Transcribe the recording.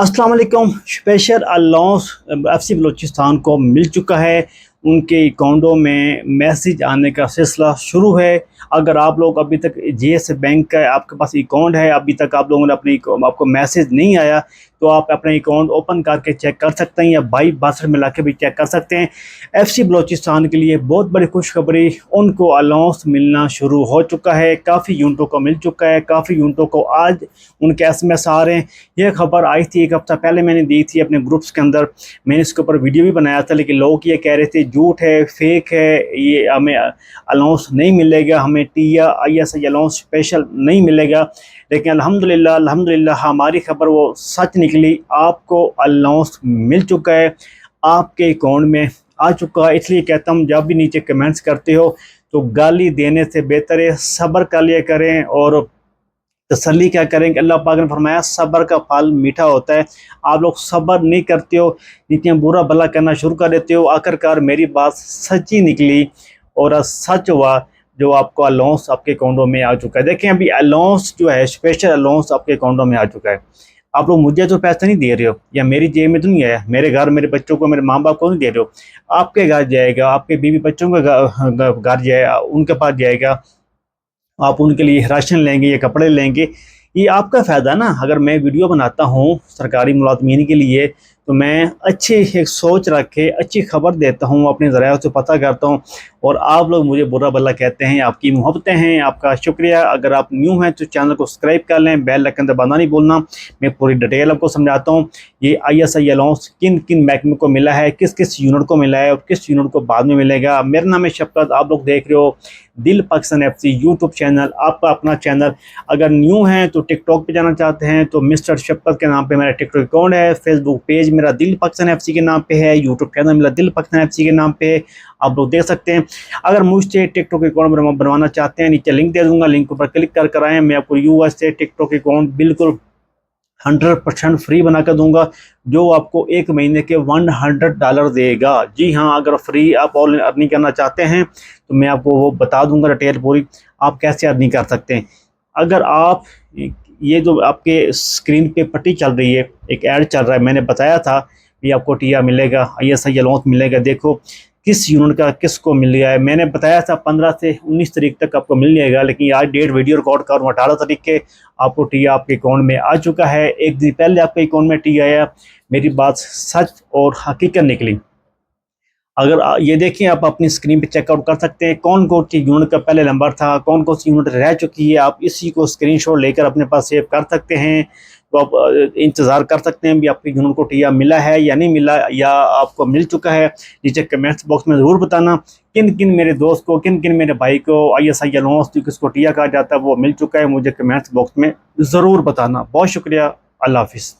السلام علیکم special allowance F C Balochistan کو مل چکا ہے۔ ان کے اکاؤنٹوں میں میسیج آنے کا سلسلہ شروع ہے۔ اگر آپ لوگ ابھی تک جی ایس بینک کا آپ کے پاس اکاؤنٹ ہے، ابھی تک آپ لوگوں نے اپنی آپ کو میسیج نہیں آیا، تو آپ اپنا اکاؤنٹ اوپن کر کے چیک کر سکتے ہیں یا بائی باسر میں لا کے بھی چیک کر سکتے ہیں۔ ایف سی بلوچستان کے لیے بہت بڑی خوشخبری، ان کو الاؤنس ملنا شروع ہو چکا ہے۔ کافی یونٹوں کو مل چکا ہے، کافی یونٹوں کو آج ان کے ایس ایم ایس آ رہے ہیں۔ یہ خبر آئی تھی، ایک ہفتہ پہلے میں نے دی تھی اپنے گروپس کے اندر۔ میں نے اس کے اوپر ویڈیو بھی بنایا تھا، لیکن لوگ یہ کہہ رہے تھے جھوٹ ہے فیک ہے، یہ ہمیں الاؤنس نہیں ملے گا، ہمیں ٹی یا I S I allowance special نہیں ملے گا۔ لیکن الحمدللہ الحمدللہ ہماری خبر وہ سچ نکلی، آپ کو الاؤنس مل چکا ہے، آپ کے اکاؤنٹ میں آ چکا ہے۔ اس لیے کہتا ہوں، جب بھی نیچے کمنٹس کرتے ہو تو گالی دینے سے بہتر ہے، صبر کر لیا کریں اور تسلی کیا کریں کہ اللہ پاک نے فرمایا صبر کا پھل میٹھا ہوتا ہے۔ آپ لوگ صبر نہیں کرتے ہو جتنے برا بھلا کرنا شروع کر دیتے ہو، آخر کار میری بات سچی نکلی اور سچ ہوا جو آپ کو الاؤنس آپ کے اکاؤنٹوں میں آ چکا ہے۔ دیکھیں ابھی الاؤنس جو ہے اسپیشل الاؤنس آپ کے اکاؤنٹوں میں آ چکا ہے۔ آپ لوگ مجھے تو پیسہ نہیں دے رہے ہو، یا میری جیب میں تو نہیں ہے میرے گھر، میرے بچوں کو، میرے ماں باپ کو نہیں دے رہے ہو۔ آپ کے گھر جائے گا، آپ کے بیوی بچوں کا گھر جائے گا، ان کے پاس جائے گا۔ آپ ان کے لیے راشن لیں گے یا کپڑے لیں گے، یہ آپ کا فائدہ نا۔ اگر میں ویڈیو بناتا ہوں سرکاری ملازمین کے لیے تو میں اچھی ایک سوچ رکھ کے اچھی خبر دیتا ہوں اپنے ذرائع سے پتہ کرتا ہوں اور آپ لوگ مجھے برا بلا کہتے ہیں، آپ کی محبتیں ہیں، آپ کا شکریہ۔ اگر آپ نیو ہیں تو چینل کو سبسکرائب کر لیں، بیل لکن دبانا نہیں بولنا میں پوری ڈیٹیل آپ کو سمجھاتا ہوں۔ یہ آئی ایس آئی الاؤنس کن کن محکمے کو ملا ہے، کس کس یونٹ کو ملا ہے اور کس یونٹ کو بعد میں ملے گا۔ میرا نام ہے شفقت، آپ لوگ دیکھ رہے ہو دل Pakistan F C YouTube channel, آپ کا اپنا چینل۔ اگر نیو ہیں تو ٹک ٹاک پہ جانا چاہتے ہیں تو مسٹر شفقت کے نام پہ میرا ٹک ٹاک اکاؤنٹ ہے، فیس بک پیج میں میرا دل پاکستان ایف سی کے نام پہ ہے، یوٹیوب چینل میرا دل پاکستان ایف سی کے نام پہ ہے، آپ لوگ دیکھ سکتے ہیں۔ اگر مجھ سے ٹک ٹاک اکاؤنٹ بنوانا چاہتے ہیں، نیچے لنک دے دوں گا، لنک پر کلک کر کر آئیں، میں آپ کو یو ایس سے ٹک ٹاک اکاؤنٹ بالکل ہنڈریڈ پرسینٹ فری بنا کر دوں گا، جو آپ کو ایک مہینے کے ون ہنڈریڈ ڈالر دے گا۔ جی ہاں اگر فری آپ آن لائن ارننگ کرنا چاہتے ہیں، تو میں آپ کو وہ بتا دوں گا ڈیٹیل پوری۔ آپ کیسے ارننگ کر سکتے ہیں؟ اگر آپ یہ جو آپ کے اسکرین پہ پٹی چل رہی ہے، ایک ایڈ چل رہا ہے۔ میں نے بتایا تھا کہ آپ کو ٹیا ملے گا آئی ایس آئی الاؤنس ملے گا۔ دیکھو کس یونٹ کا کس کو مل گیا ہے۔ میں نے بتایا تھا پندرہ سے انیس تاریخ تک آپ کو مل جائے گا، لیکن آج ڈیٹ ویڈیو ریکارڈ کروں اٹھارہ تاریخ کے آپ کو ٹی آپ کے اکاؤنٹ میں آ چکا ہے۔ ایک دن پہلے آپ کے اکاؤنٹ میں ٹی آیا، میری بات سچ اور حقیقت نکلی۔ اگر یہ دیکھیں، آپ اپنی اسکرین پہ چیک آؤٹ کر سکتے ہیں۔ کون کون سی یونٹ کا پہلے نمبر تھا؟ کون کون سی یونٹ رہ چکی ہے؟ آپ اسی کو اسکرین شاٹ لے کر اپنے پاس سیو کر سکتے ہیں۔ تو آپ انتظار کر سکتے ہیں بھی آپ کی یونٹ کو ٹیا ملا ہے یا نہیں ملا، یا آپ کو مل چکا ہے۔ نیچے کمنٹس باکس میں ضرور بتانا کن کن میرے دوست کو، کن کن میرے بھائی کو آئی ایس آئی الاؤنس کس کو ٹیا کہا جاتا ہے، وہ مل چکا ہے۔ مجھے کمنٹس باکس میں ضرور بتانا۔ بہت شکریہ۔ اللہ حافظ۔